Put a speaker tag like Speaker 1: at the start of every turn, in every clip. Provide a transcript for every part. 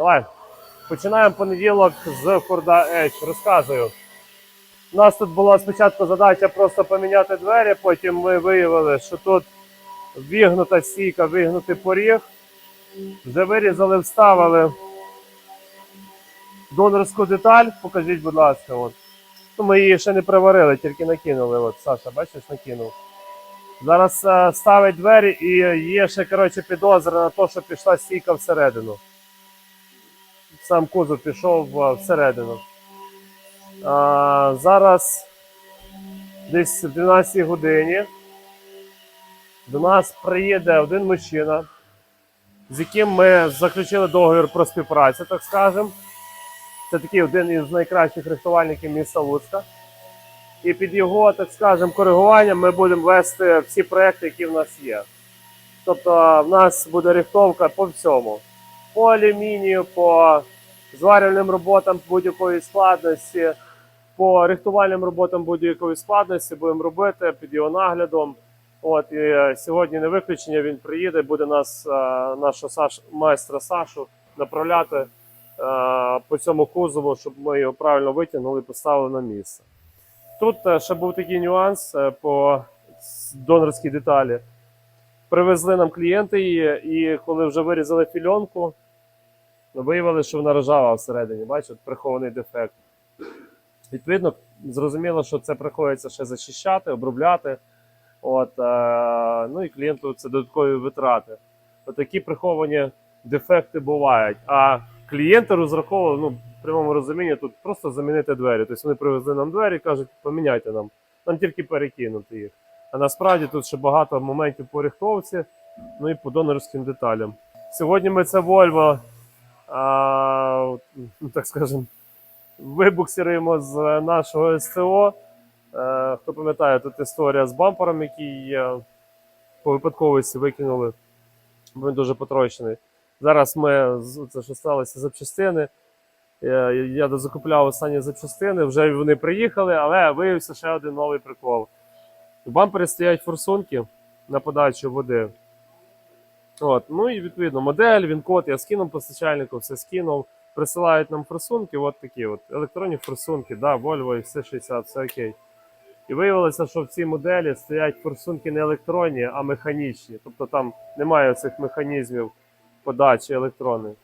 Speaker 1: Давай. Починаємо понеділок з Форда Edge. Розказую. У нас тут була спочатку задача просто поміняти двері, потім ми виявили, що тут вігнута стійка, вигнутий поріг. Вже вирізали, вставили донорську деталь. Покажіть, будь ласка. От. Ну, ми її ще не приварили, тільки накинули. От, Саша, бачиш, накинув. Зараз е, ставить двері і є ще коротше, підозра на те, що пішла стійка всередину. Сам кузов пішов е, всередину. А, зараз десь в 12 годині до нас приїде один мужчина, з яким ми заключили договір про співпрацю, так скажемо. Це такий один із найкращих рихтувальників міста Луцька. І під його, так скажемо, коригуванням ми будемо вести всі проекти, які в нас є. Тобто в нас буде рихтовка по всьому: по алюмінію, по зварювальним роботам будь-якої складності, по рихтувальним роботам будь-якої складності будемо робити під його наглядом. От і е, сьогодні не виключення. Він приїде, буде нас, е, нашого Саш, майстра Сашу направляти е, по цьому кузову, щоб ми його правильно витягнули і поставили на місце. Тут ще був такий нюанс по донорській деталі. Привезли нам клієнти її, і коли вже вирізали фільонку, виявили, що вона ржава всередині. Бачите, прихований дефект. Відповідно, зрозуміло, що це приходиться ще зачищати, обробляти. От, е, ну і клієнту це додаткові витрати. Отакі приховані дефекти бувають. А клієнти розраховували, ну, в прямому розумінні, тут просто замінити двері. Тобто вони привезли нам двері і кажуть, поміняйте нам. Нам тільки перекинути їх. А насправді тут ще багато моментів по рихтовці, ну і по донорським деталям. Сьогодні ми це Volvo, а, так скажемо, вибуксируємо з нашого СТО. Е, Хто пам'ятає, тут історія з бампером, який по випадковості викинули, бо він дуже потрощений. Зараз ми це що сталося запчастини. Е, Я дозакупляв останні запчастини, вже вони приїхали, але виявився ще один новий прикол. В бампері стоять форсунки на подачу води. От, ну і відповідно модель, він код, я скинув постачальнику, все скинув. Присилають нам форсунки, от такі от електронні форсунки, да, Volvo і все 60, все окей. І виявилося, що в цій моделі стоять форсунки не електронні, а механічні. Тобто там немає цих механізмів подачі електронних.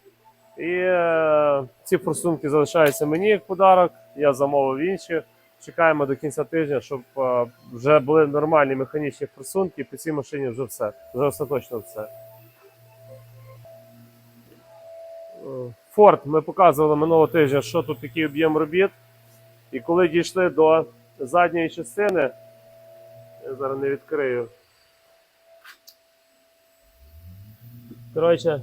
Speaker 1: І е, ці форсунки залишаються мені як подарок. Я замовив інші. Чекаємо до кінця тижня, щоб е, вже були нормальні механічні форсунки, і по цій машині вже все. Вже остаточно все. Форд ми показували минулого тижня, що тут такий об'єм робіт. І коли дійшли до задньої частини, я зараз не відкрию. Коротше,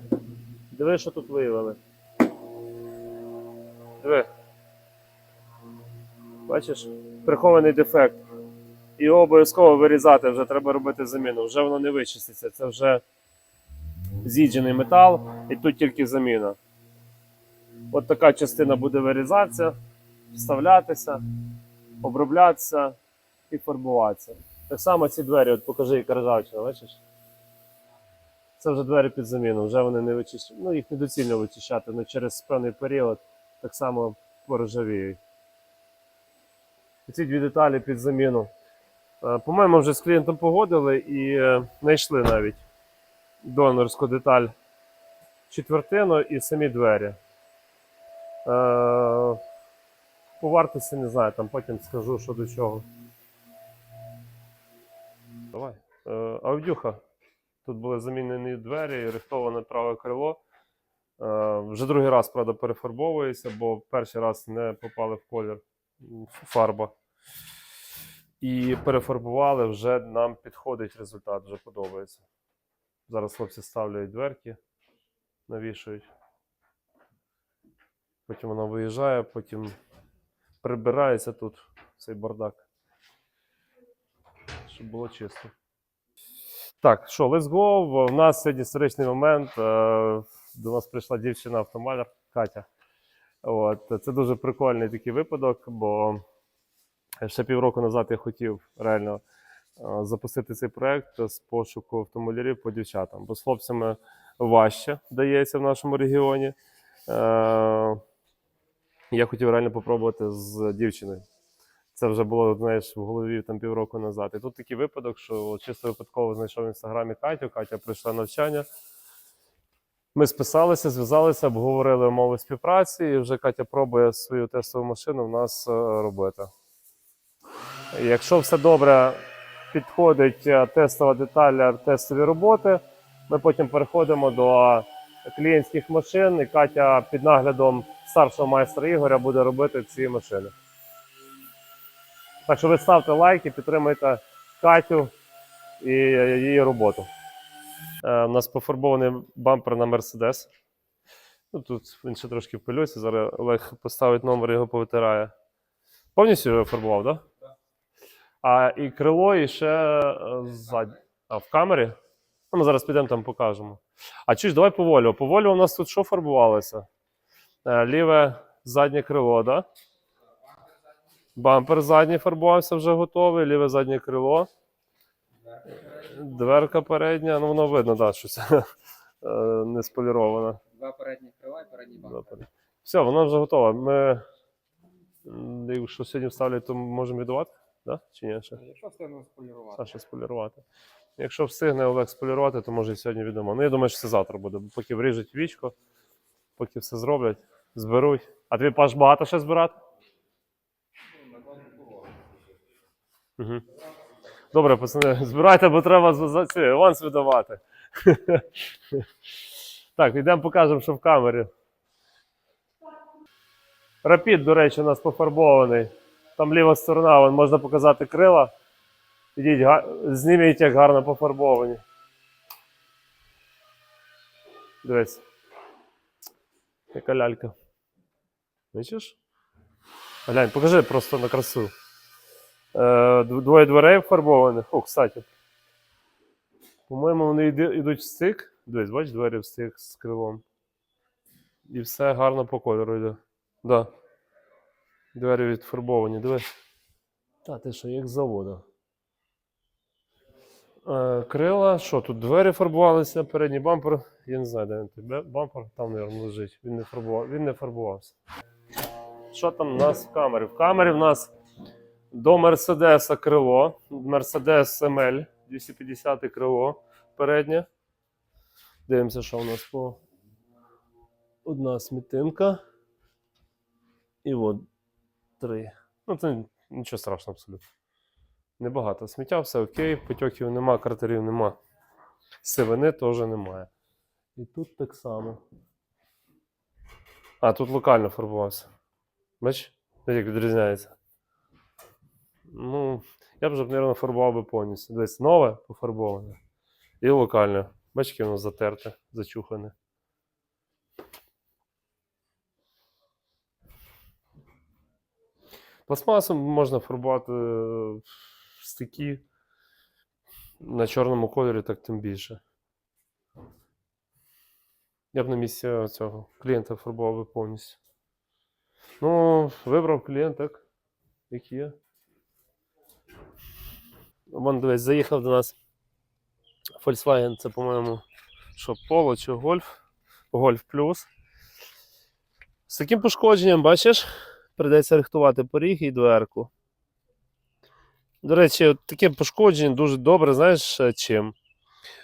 Speaker 1: диви, що тут виявили. Диви. Бачиш, прихований дефект. Його обов'язково вирізати, вже треба робити заміну. Вже воно не вичиститься. Це вже з'їджений метал, і тут тільки заміна. От така частина буде вирізатися, вставлятися, оброблятися і фарбуватися. Так само ці двері, от покажи, яка ржавчина, бачиш? Це вже двері під заміну, вже вони не вичищають. Ну, їх недоцільно вичищати, але через певний період так само поржавіють. І Ці дві деталі під заміну. Е, По-моєму, вже з клієнтом погодили і е, знайшли навіть донорську деталь четвертину і самі двері. Е, По вартості не знаю, там потім скажу, що до чого. Давай. Е, Авдюха. Тут були замінені двері, рихтоване праве крило. Е, Вже другий раз, правда, перефарбовується, бо перший раз не попали в колір фарба. І перефарбували, вже нам підходить результат, вже подобається. Зараз хлопці ставлять дверки, навішують. Потім воно виїжджає, потім прибирається тут цей бардак. Щоб було чисто. Так, що, let's go. У нас сьогодні історичний момент. Е, До нас прийшла дівчина автомаляр Катя. От, це дуже прикольний такий випадок, бо ще півроку назад я хотів реально е, запустити цей проект з пошуку автомобілів по дівчатам. Бо з хлопцями важче дається в нашому регіоні. Е, я хотів реально попробувати з дівчиною. Це вже було, знаєш, в голові там півроку назад. І тут такий випадок, що чисто випадково знайшов в інстаграмі Катю. Катя прийшла навчання. Ми списалися, зв'язалися, обговорили умови співпраці, і вже Катя пробує свою тестову машину в нас е, робити. Якщо все добре підходить е, тестова деталь, тестові роботи, ми потім переходимо до клієнтських машин, і Катя під наглядом старшого майстра Ігоря буде робити ці машини. Так що ви ставте лайки, підтримуйте Катю і її роботу. Е, у нас пофарбований бампер на Mercedes. Ну, тут він ще трошки в пилюці, зараз Олег поставить номер і його повитирає. Повністю його фарбував, так? Да? А і крило, і ще е, ззаді. А в камері? Ну, ми зараз підемо там покажемо. А чи ж давай по волю. По волю у нас тут що фарбувалося? Е, Ліве заднє крило? Да? Бампер задній фарбувався вже готовий, ліве заднє крило. Дверка передня, ну воно видно, да, що це не споліровано.
Speaker 2: Два передні крила і передній бампер.
Speaker 1: Все, воно вже готове. Ми, якщо сьогодні вставлять, то можемо віддавати? Да? Чи ні? Ще?
Speaker 2: Якщо встигнемо сполірувати.
Speaker 1: Саша сполірувати. Якщо встигне Олег сполірувати, то може і сьогодні відомо. Ну, я думаю, що це завтра буде, бо поки вріжуть вічко, поки все зроблять, зберуть. А тобі паш багато ще збирати? Угу. Добре, пацани, збирайте, бо треба за- ці аванс видавати. так, йдемо покажемо, що в камері. Рапід, до речі, у нас пофарбований. Там ліва сторона, можна показати крила. Ідіть, га... зніміть, як гарно пофарбовані. Дивись. Яка лялька. Бачиш? Глянь, покажи просто на красу. Е, двоє дверей фарбованих. О, кстати. По-моєму, вони йдуть в стик. Дивись, бач, двері в стик з крилом. І все гарно по кольору йде. Да. Двері відфарбовані, дивись. Та ти що, як з заводу. Е, крила, що тут двері фарбувалися, передній бампер. Я не знаю, де він тут. Бампер там, мабуть, лежить. Він не, фарбував, він не фарбувався. Що там у нас в камері? В камері в нас до Мерседеса крило. Мерседес ML 250 крило переднє. Дивимося, що у нас по. Одна смітинка. І от три. Ну, це нічого страшного абсолютно. Небагато сміття, все окей, потьоків нема, кратерів нема. Сивини теж немає. І тут так само. А, тут локально фарбувався. Бач? Як відрізняється. Ну, я б мабуть, фарбував би повністю. Десь нове пофарбоване. І локальне. Бач, яке воно затерте, зачухане. Пластмасом можна фарбувати е, стики на чорному кольорі, так тим більше. Я б на місці цього клієнта фарбував би повністю. Ну, вибрав клієнт, так, як є. Вон, дивись, заїхав до нас Volkswagen, це, по-моєму, що Polo чи Golf. Golf Plus. З таким пошкодженням, бачиш, прийдеться рихтувати поріг і дверку. До речі, от таке пошкодження дуже добре, знаєш е, чим?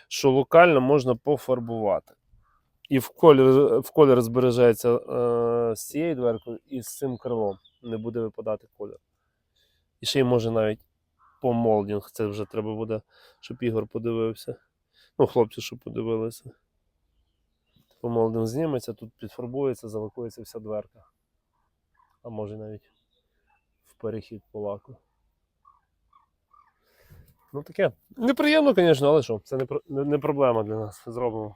Speaker 1: Що локально можна пофарбувати. І в колір, в колір збережеться е, з цією дверкою і з цим крилом. Не буде випадати колір. І ще й може навіть по молдінг. Це вже треба буде, щоб Ігор подивився. Ну, хлопці, щоб подивилися. По молдинг зніметься, тут підфарбується, залакується вся дверка. А може навіть в перехід по лаку. Ну таке. Неприємно, звісно, але що, це не, не проблема для нас. Зробимо.